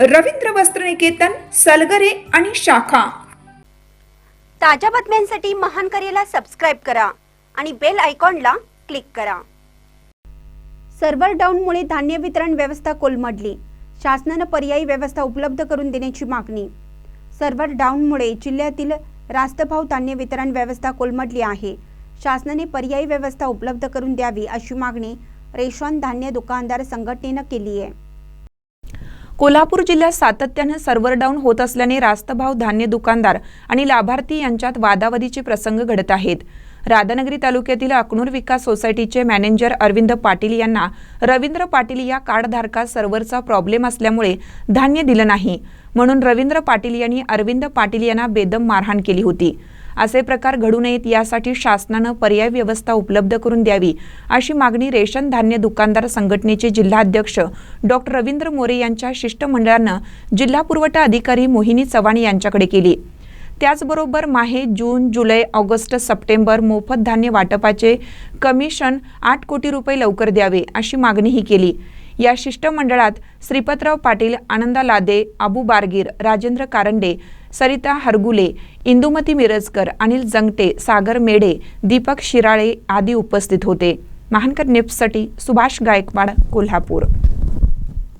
रवींद्र वस्त्रनिकेतन सलगरे आणि शाखा. ताज्या बातम्यांसाठी महान करेला सबस्क्राईब करा आणि बेल आयकॉनला क्लिक करा. सर्व्हर डाऊनमुळे धान्य वितरण व्यवस्था कोलमडली. शासनानं पर्यायी व्यवस्था उपलब्ध करून देण्याची मागणी. सर्व्हर डाऊनमुळे जिल्ह्यातील रास्तभाव धान्य वितरण व्यवस्था कोलमडली आहे. शासनाने पर्यायी व्यवस्था उपलब्ध करून द्यावी अशी मागणी रेशन धान्य दुकानदार संघटनेनं केली आहे. कोल्हापूर जिल्ह्यात सातत्यानं सर्व्हर डाऊन होत असल्याने रास्तभाव धान्य दुकानदार आणि लाभार्थी यांच्यात वादावादीचे प्रसंग घडत आहेत. राधानगरी तालुक्यातील अकनूर विकास सोसायटीचे मॅनेजर अरविंद पाटील यांना रवींद्र पाटील या कार्डधारकास सर्व्हरचा प्रॉब्लेम असल्यामुळे धान्य दिलं नाही. म्हणून रवींद्र पाटील यांनी अरविंद पाटील यांना बेदम मारहाण केली होती. असे प्रकार घडू नयेत यासाठी शासनानं पर्याय व्यवस्था उपलब्ध करून द्यावी अशी मागणी रेशन धान्य दुकानदार संघटनेचे जिल्हाध्यक्ष डॉक्टर रवींद्र मोरे यांच्या शिष्टमंडळानं जिल्हा पुरवठा अधिकारी मोहिनी चव्हाण यांच्याकडे केली. त्याचबरोबर माहे जून जुलै ऑगस्ट सप्टेंबर मोफत धान्य वाटपाचे कमिशन आठ कोटी रुपये लवकर द्यावे अशी मागणीही केली. या शिष्टमंडळात श्रीपतराव पाटील आनंदा लादे अबू बारगीर राजेंद्र कारंडे सरिता हरगुले इंदुमती मिरजकर अनिल जंगटे सागर मेढे दीपक शिराळे आदी उपस्थित होते. महानकर नेप्ससाठी सुभाष गायकवाड कोल्हापूर.